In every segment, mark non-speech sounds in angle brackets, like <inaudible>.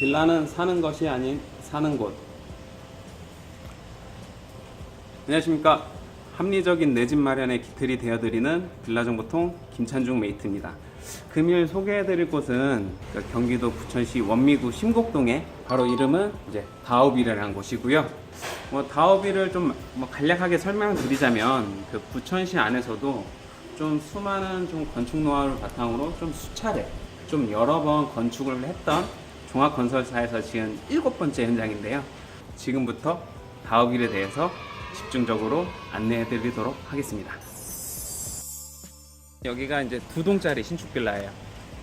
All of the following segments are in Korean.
빌라는 사는 것이 아닌 사는 곳. 안녕하십니까. 합리적인 내 집 마련의 기틀이 되어드리는 빌라정보통 김찬중 메이트입니다. 금일 소개해드릴 곳은 그 경기도 부천시 원미구 심곡동에 바로 이름은 이제 다오비르라는 곳이고요. 뭐 다오비를 좀 뭐 간략하게 설명드리자면 그 부천시 안에서도 좀 수많은 좀 건축 노하우를 바탕으로 좀 수차례 좀 여러 번 건축을 했던 종합건설사에서 지은 일곱 번째 현장인데요. 지금부터 다오빌에 대해서 집중적으로 안내해 드리도록 하겠습니다. 여기가 이제 두 동짜리 신축 빌라예요.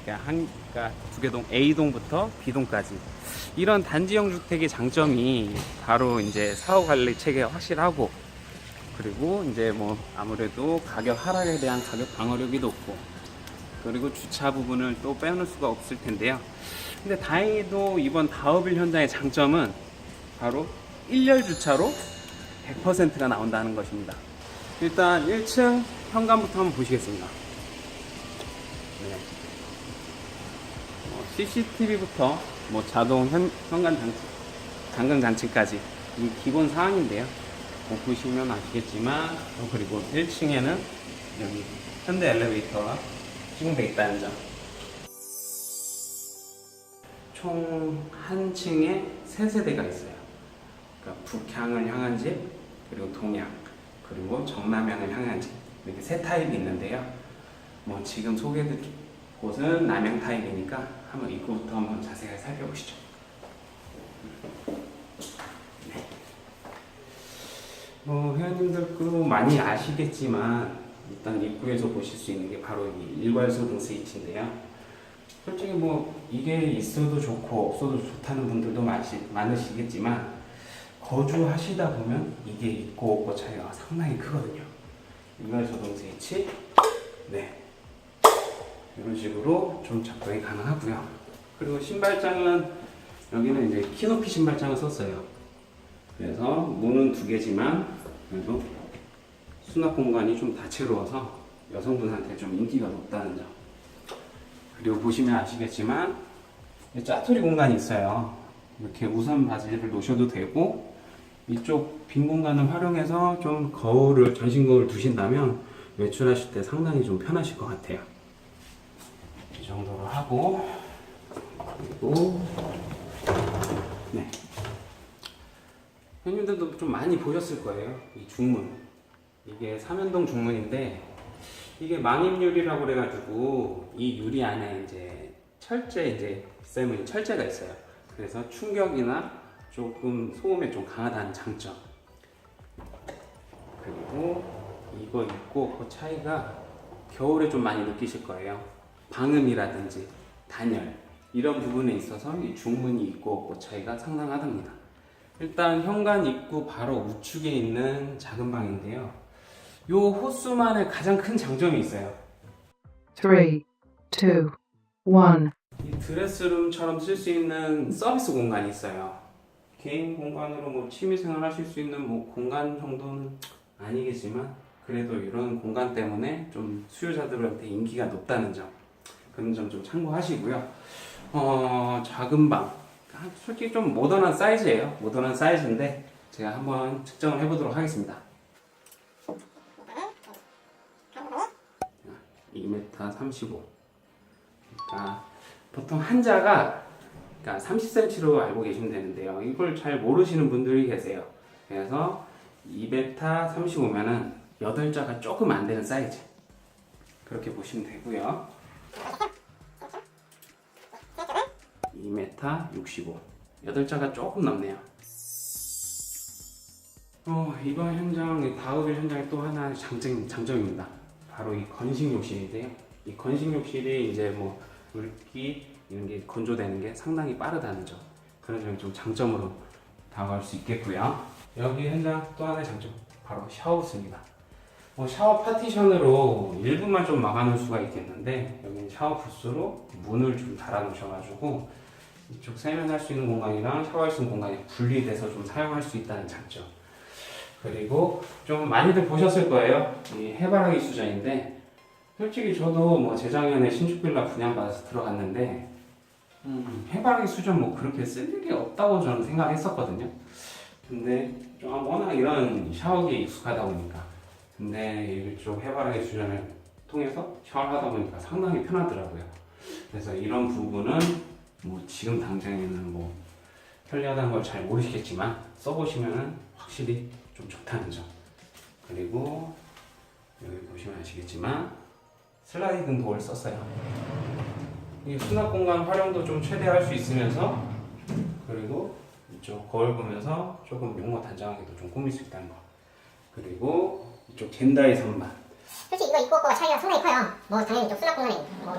그러니까 한, 그러니까 두개 동, A동부터 B동까지. 이런 단지형 주택의 장점이 바로 이제 사후 관리 체계가 확실하고 그리고 이제 뭐 아무래도 가격 하락에 대한 가격 방어력이 높고 그리고 주차 부분을 또 빼놓을 수가 없을 텐데요. 근데 다행히도 이번 다우빌 현장의 장점은 바로 1열 주차로 100%가 나온다는 것입니다. 일단 1층 현관부터 한번 보시겠습니다. 네. CCTV부터 뭐 자동 현, 현관 장치, 잠금 장치까지 이 기본 사항인데요. 뭐 보시면 아시겠지만 어, 그리고 1층에는 여기 현대 엘리베이터가 시공되어 있다는 점. 총 한 층에 세 세대가 있어요. 그러니까 북향을 향한 집, 그리고 동향, 그리고 정남향을 향한 집 이렇게 세 타입이 있는데요. 뭐 지금 소개해드릴 곳은 남향 타입이니까 한번 입구부터 한번 자세하게 살펴보시죠. 네. 뭐 회원님들도 많이 아시겠지만 일단 입구에서 보실 수 있는 게 바로 이 일괄소 등 스위치인데요. 솔직히 뭐 이게 있어도 좋고 없어도 좋다는 분들도 많으시, 많으시겠지만 거주하시다 보면 이게 있고 없고 차이가 상당히 크거든요. 일괄소 등 스위치, 네 이런 식으로 좀 작동이 가능하고요. 그리고 신발장은 여기는 이제 키높이 신발장을 썼어요. 그래서 문은 두 개지만 그래도 수납 공간이 좀 다채로워서 여성분한테 좀 인기가 높다는 점. 그리고 보시면 아시겠지만 이 짜투리 공간이 있어요. 이렇게 우산 바지를 놓으셔도 되고 이쪽 빈 공간을 활용해서 좀 거울을 전신 거울 두신다면 외출하실 때 상당히 좀 편하실 것 같아요. 이 정도로 하고 그리고 네. 형님들도 좀 많이 보셨을 거예요. 이 중문. 이게 삼연동 중문인데 이게 망임유리라고 그래가지고 이 유리 안에 이제 철제 이제 쌤은 철제가 있어요. 그래서 충격이나 조금 소음에 좀 강하다는 장점. 그리고 이거 있고 그 차이가 겨울에 좀 많이 느끼실 거예요. 방음이라든지 단열 이런 부분에 있어서 이 중문이 있고 없고 차이가 상당하답니다. 일단 현관 입구 바로 우측에 있는 작은 방인데요. 요 호수만의 가장 큰 장점이 있어요. three, two, one. 이 드레스룸처럼 쓸 수 있는 서비스 공간이 있어요. 개인 공간으로 뭐 취미생활 하실 수 있는 뭐 공간 정도는 아니겠지만 그래도 이런 공간 때문에 좀 수요자들한테 인기가 높다는 점 그런 점 좀 참고하시고요. 어 작은 방 아, 솔직히 좀 모던한 사이즈예요. 모던한 사이즈인데 제가 한번 측정을 해보도록 하겠습니다. 2m 35. 그러니까 보통 한자가 그러니까 30cm로 알고 계시면 되는데요. 이걸 잘 모르시는 분들이 계세요. 그래서 2m 35면은 8자가 조금 안 되는 사이즈. 그렇게 보시면 되고요. 2m 65. 8자가 조금 넘네요. 어, 이번 현장, 이 다우빌 현장의 또 하나의 장점, 장점입니다. 바로 이 건식 욕실인데요. 이 건식 욕실이 이제 뭐 물기 이런 게 건조되는 게 상당히 빠르다는 점. 그런 점이 좀 장점으로 다가갈 수 있겠고요. 여기 현장 또 하나의 장점. 바로 샤워부스입니다. 뭐 샤워 파티션으로 일부만 좀 막아놓을 수가 있겠는데 여기는 샤워 부스로 문을 좀 달아놓으셔가지고 이쪽 세면할 수 있는 공간이랑 샤워할 수 있는 공간이 분리돼서 좀 사용할 수 있다는 장점. 그리고 좀 많이들 보셨을 거예요. 이 해바라기 수전인데 솔직히 저도 뭐 재작년에 신축 빌라 분양받아서 들어갔는데 음, 해바라기 수전 뭐 그렇게 쓸 일이 없다고 저는 생각했었거든요. 근데 좀 워낙 이런 샤워기에 익숙하다 보니까 근데 이쪽 해바라기 수전을 통해서 샤워를 하다 보니까 상당히 편하더라고요. 그래서 이런 부분은 뭐 지금 당장에는 뭐 편리하다는 걸 잘 모르시겠지만 써보시면 확실히 좀 좋다는 점. 그리고 여기 보시면 아시겠지만 슬라이딩 도어를 썼어요. 이 수납 공간 활용도 좀 최대할 수 있으면서 그리고 이쪽 거울 보면서 조금 용어 단정하게도 좀 꾸밀 수 있다는 거. 그리고 이쪽 젠다의 선반. 솔직히 이거 입고 거가 차이가 상당히 커요. 뭐 당연히 이쪽 수납 공간에 뭐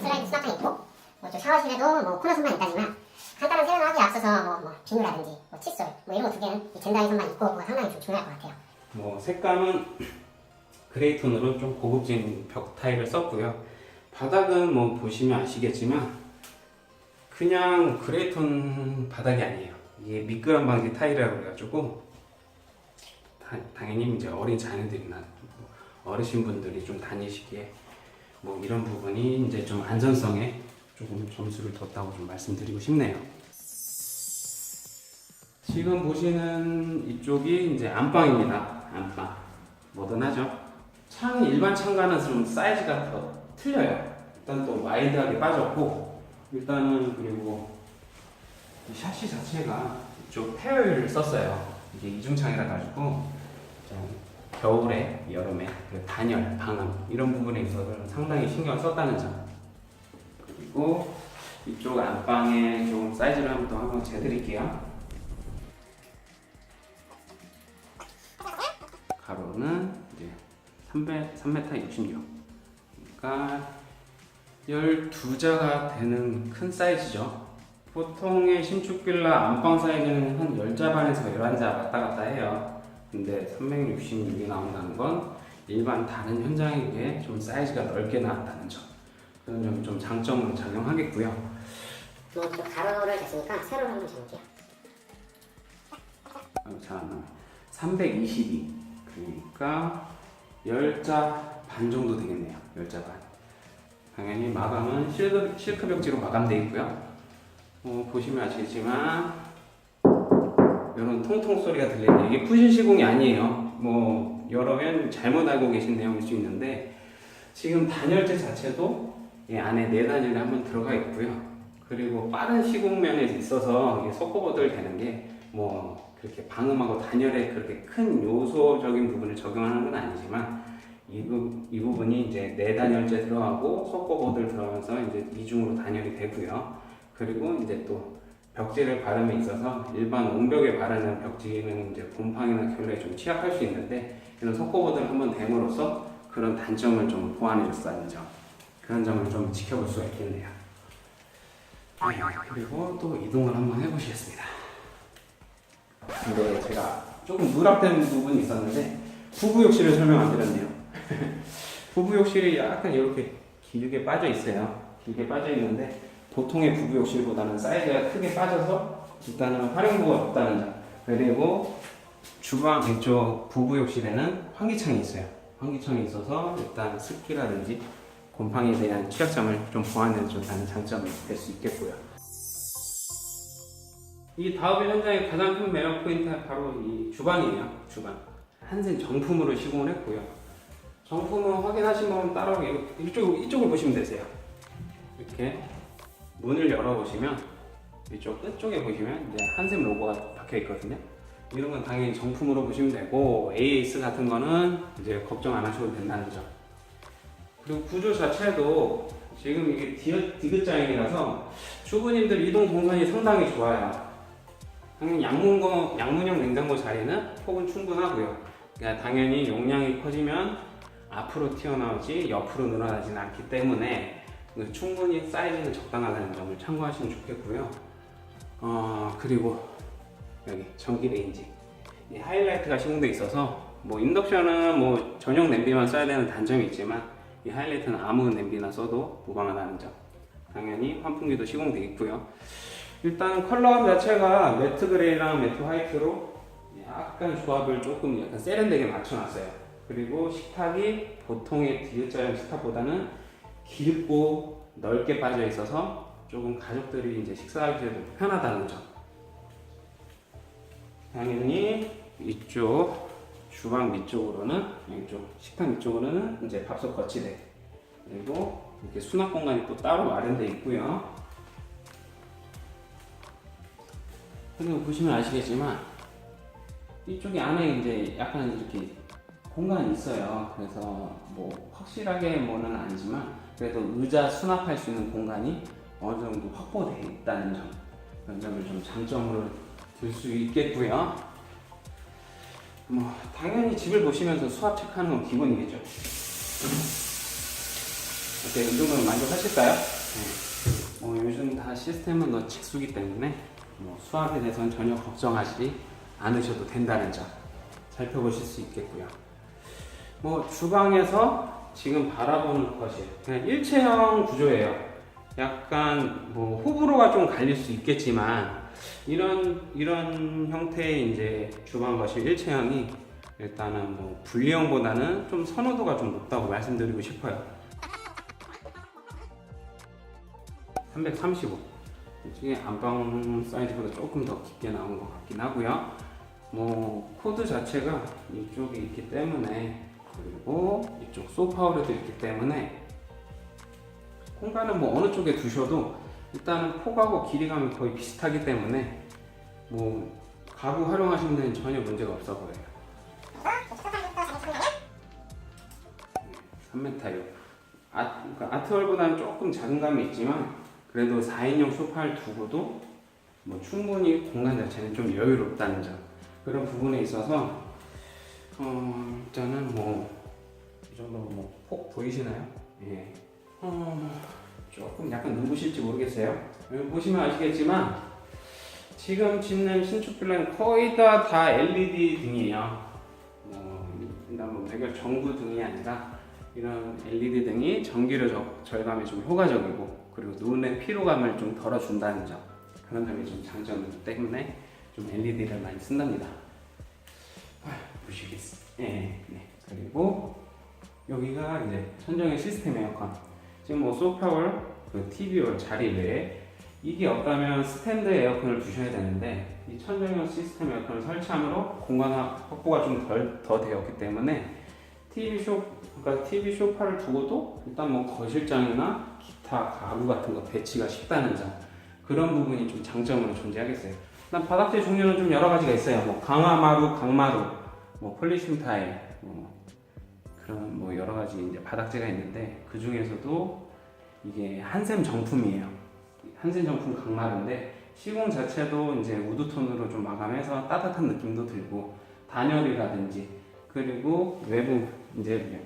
슬라이드 수납장 있고 뭐저 샤워실에도 뭐 코너 선반 있다지만 간단한 세련을 하기에 앞서서 뭐, 뭐 비누라든지 뭐 칫솔 뭐 이런 거 두 개는 이 선반 입고 거가 상당히 좀 중요할 것 같아요. 뭐 색감은 <clears throat> 그레이 톤으로 좀 고급진 벽 타일을 썼고요. 바닥은 뭐 보시면 아시겠지만 그냥 그레이 톤 바닥이 아니에요. 이게 미끄럼 방지 타일이라고 그래가지고 다- 당연히 이제 어린 자녀들이나 뭐 어르신 분들이 좀 다니시기에 뭐 이런 부분이 이제 좀 안전성에 조금 점수를 뒀다고 좀 말씀드리고 싶네요. 지금 보시는 이쪽이 이제 안방입니다. 안방. 모던하죠? 창, 일반 창과는 좀 사이즈가 더 틀려요. 일단 또 와이드하게 빠졌고, 일단은 그리고 이 샤시 자체가 이쪽 페어를 썼어요. 이게 이중창이라 가지고 좀 겨울에, 여름에 그 단열, 방음 이런 부분에 있어서 상당히 신경을 썼다는 점. 그리고 이쪽 안방에 좀 사이즈를 한번 더 한번 재드릴게요. 가로는 이제 300, 3m 66. 그러니까 12자가 되는 큰 사이즈죠. 보통의 신축 빌라 안방 사이즈는 한 10자 반에서 11자 왔다 갔다 해요. 근데 366이 나온다는 건 일반 다른 현장에 비해 좀 사이즈가 넓게 나왔다는 점. 그런 점좀 장점으로 작용하겠고요. 뭐 가로를 쟀으니까 세로를 한번 재볼게요. 잘안 나와요. 322. 그러니까 10자 반 정도 되겠네요. 10자 반. 당연히 마감은 실크, 실크 벽지로 마감되어 있고요. 어, 보시면 아시겠지만 이런 통통 소리가 들리는 이게 푸신 시공이 아니에요. 뭐 여러 면 잘못 알고 계신 내용일 수 있는데 지금 단열재 자체도 이 안에 네 단열이 한번 들어가 있고요. 그리고 빠른 시공면에 있어서 속고버들 되는 게 뭐 그렇게 방음하고 단열에 그렇게 큰 요소적인 부분을 적용하는 건 아니지만 이, 부, 이 부분이 이제 네 단열재 들어가고 속고버들 들어가면서 이제 이중으로 단열이 되고요. 그리고 이제 또 벽지를 바름에 있어서 일반 옹벽에 바르는 벽지는 이제 곰팡이나 결로에 좀 취약할 수 있는데 이런 속고버들을 한번 댐으로써 그런 단점을 좀 보완해 줬다는 점 그런 점을 좀 지켜볼 수가 있겠네요. 네, 그리고 또 이동을 한번 해보시겠습니다. 근데 제가 조금 누락된 부분이 있었는데 부부 욕실을 설명 안 드렸네요. <laughs> 부부 욕실이 약간 이렇게 길게 빠져 있어요. 길게 빠져 있는데 보통의 부부 욕실보다는 사이즈가 크게 빠져서 일단은 활용도가 없다는 점. 그리고 주방 이쪽 부부 욕실에는 환기창이 있어요. 환기창이 있어서 일단 습기라든지 곰팡이에 대한 취약점을 좀 보완해 준다는 장점이 될 수 있겠고요. 이 다음의 현장의 가장 큰 매력 포인트가 바로 이 주방이에요. 주방. 한센 정품으로 시공을 했고요. 정품은 확인하신 분 따로 이쪽 이쪽을 보시면 되세요. 이렇게 문을 열어보시면 이쪽 끝쪽에 보시면 이제 한샘 로고가 박혀 있거든요. 이런 건 당연히 정품으로 보시면 되고 AS 같은 거는 이제 걱정 안 하셔도 된다는 점. 그리고 구조 자체도 지금 이게 디귿, 디귿자형이라서 주부님들 이동 동선이 상당히 좋아요. 당연히 양문고, 양문형 냉장고 자리는 폭은 충분하고요. 그러니까 당연히 용량이 커지면 앞으로 튀어나오지 옆으로 늘어나지는 않기 때문에 그 충분히 사이즈는 적당하다는 점을 참고하시면 좋겠고요. 어, 그리고 여기 전기 레인지 이 하이라이트가 시공돼 있어서 뭐 인덕션은 뭐 전용 냄비만 써야 되는 단점이 있지만 이 하이라이트는 아무 냄비나 써도 무방하다는 점. 당연히 환풍기도 시공돼 있고요. 일단 컬러 자체가 매트 그레이랑 매트 화이트로 약간 조합을 조금 약간 세련되게 맞춰놨어요. 그리고 식탁이 보통의 디귿자형 식탁보다는 길고 넓게 빠져 있어서 조금 가족들이 이제 식사하기에도 편하다는 점. 당연히 이쪽 주방 밑쪽으로는 이쪽 식탁 밑쪽으로는 이제 밥솥 거치대 그리고 이렇게 수납 공간이 또 따로 마련되어 있고요. 그리고 보시면 아시겠지만 이쪽에 안에 이제 약간 이렇게 공간이 있어요. 그래서 뭐 확실하게 뭐는 아니지만 그래도 의자 수납할 수 있는 공간이 어느 정도 확보되어 있다는 점 그런 점을 좀 장점으로 들 수 있겠고요. 뭐 당연히 집을 보시면서 수압 체크하는 건 기본이겠죠. 어때 이 정도면 만족하실까요? 네. 뭐 요즘 다 시스템은 너 직수기 때문에 뭐 수압에 대해서는 전혀 걱정하지 않으셔도 된다는 점 살펴보실 수 있겠고요. 뭐 주방에서 지금 바라보는 것이 그냥 일체형 구조예요. 약간 뭐 호불호가 좀 갈릴 수 있겠지만 이런 이런 형태의 이제 주방 거실 일체형이 일단은 뭐 분리형보다는 좀 선호도가 좀 높다고 말씀드리고 싶어요. 335. 이게 안방 사이즈보다 조금 더 깊게 나온 것 같긴 하고요. 뭐 코드 자체가 이쪽에 있기 때문에 그리고 이쪽 소파울에도 있기 때문에 공간은 뭐 어느 쪽에 두셔도 일단은 폭하고 길이감이 거의 비슷하기 때문에 뭐 가구 활용하시는 데는 전혀 문제가 없어 보여요. 3m6. 아, 그러니까 아트월보다는 조금 작은 감이 있지만 그래도 4인용 소파를 두고도 뭐 충분히 공간 자체는 좀 여유롭다는 점 그런 부분에 있어서 어, 일단은 뭐 이 정도 뭐폭 보이시나요? 예. 어, 조금 약간 눈부실지 모르겠어요. 보시면 아시겠지만 지금 짓는 신축 빌라는 거의 다, 다 LED 등이에요. 뭐, 일단 뭐 배경 전구 등이 아니라 이런 LED 등이 전기료 적- 절감에 좀 효과적이고 그리고 눈의 피로감을 좀 덜어준다는 점 그런 점이 좀 장점이기 때문에 좀 LED를 많이 쓴답니다. 아, 보시겠습니다. 예, 네. 그리고 여기가 이제 천정의 시스템 에어컨. 지금 뭐 소파월, 그 TV월 자리 외에 이게 없다면 스탠드 에어컨을 두셔야 되는데 이 천정형 시스템 에어컨을 설치함으로 공간 확보가 좀 덜 더 되었기 때문에 TV 쇼 그러니까 TV 쇼파를 두고도 일단 뭐 거실장이나 기타 가구 같은 거 배치가 쉽다는 점 그런 부분이 좀 장점으로 존재하겠어요. 일단 바닥재 종류는 좀 여러 가지가 있어요. 뭐 강화마루, 강마루, 뭐 폴리싱 타일, 뭐 그런 뭐 여러 가지 이제 바닥재가 있는데 그 중에서도 이게 한샘 정품이에요. 한샘 정품 강마루인데 시공 자체도 이제 우드톤으로 좀 마감해서 따뜻한 느낌도 들고 단열이라든지 그리고 외부 이제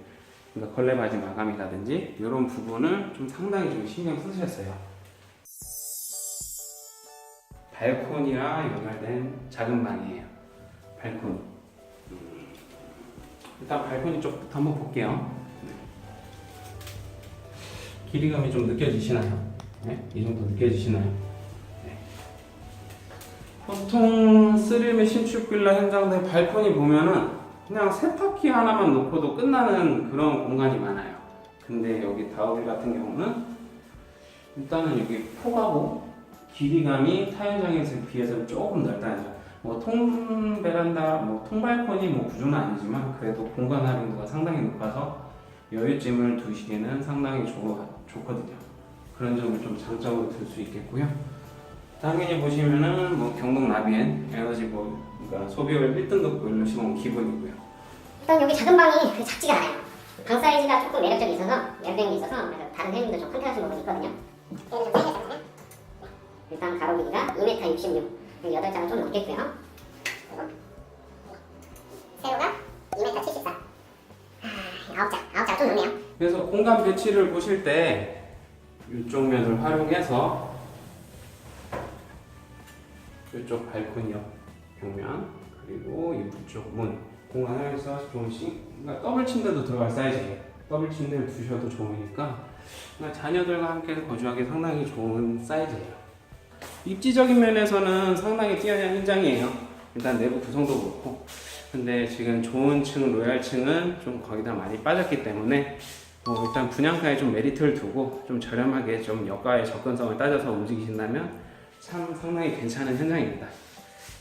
그러니까 걸레바지 마감이라든지 이런 부분을 좀 상당히 좀 신경 쓰셨어요. 발코니와 연결된 작은 방이에요. 발코니. 음, 일단 발코니 쪽부터 한번 볼게요. 네. 길이감이 좀 느껴지시나요? 네? 이 정도 느껴지시나요? 네. 보통 쓰림의 신축 빌라 현장들 발코니 보면은 그냥 세탁기 하나만 놓고도 끝나는 그런 공간이 많아요. 근데 여기 다우빌 같은 경우는 일단은 여기 폭하고 길이감이 타 현장에 비해서 조금 넓다는 점. 뭐 통 베란다, 뭐 통발코니 뭐 구조는 아니지만 그래도 공간 활용도가 상당히 높아서 여유짐을 두시기에는 상당히 좋, 좋거든요. 그런 점을 좀 장점으로 들 수 있겠고요. 당연히 보시면은 뭐 경동 나비엔 에너지 뭐 그러니까 소비율 1등급 보일러 시공 기본이고요. 일단 여기 작은 방이 그 작지가 않아요. 방 사이즈가 조금 매력적이 있어서 매력적인 게 있어서 다른 회원님들 좀 컨택하시는 부분이 있거든요. 일단 가로 길이가 2m 66, 8자가 좀 넘겠고요. 세로가 2m 74. 아, 9자, 9자가 좀 넘네요. 그래서 공간 배치를 보실 때 이쪽 면을 활용해서 이쪽 발코니 옆 벽면 그리고 이쪽 문 공간 활용해서 조금씩 그러니까 더블 침대도 들어갈 사이즈예요. 더블 침대를 두셔도 좋으니까 그러니까 자녀들과 함께 거주하기 상당히 좋은 사이즈예요. 입지적인 면에서는 상당히 뛰어난 현장이에요. 일단 내부 구성도 그렇고 근데 지금 좋은 층, 로얄층은 좀 거의 다 많이 빠졌기 때문에 뭐 일단 분양가에 좀 메리트를 두고 좀 저렴하게 좀 여가의 접근성을 따져서 움직이신다면 참 상당히 괜찮은 현장입니다.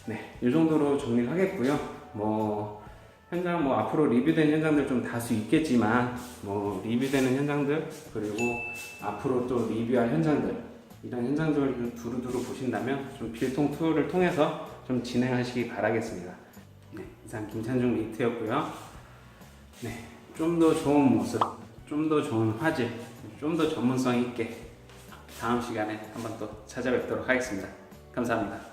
네, 이 정도로 정리를 하겠고요. 뭐 현장 뭐 앞으로 리뷰된 현장들 좀 다수 있겠지만 뭐 리뷰되는 현장들 그리고 앞으로 또 리뷰할 현장들 이런 현장들을 두루두루 보신다면 좀 빌통 투어를 통해서 좀 진행하시기 바라겠습니다. 네, 이상 김찬중 리트였고요. 네, 좀 더 좋은 모습, 좀 더 좋은 화질, 좀 더 전문성 있게 다음 시간에 한번 또 찾아뵙도록 하겠습니다. 감사합니다.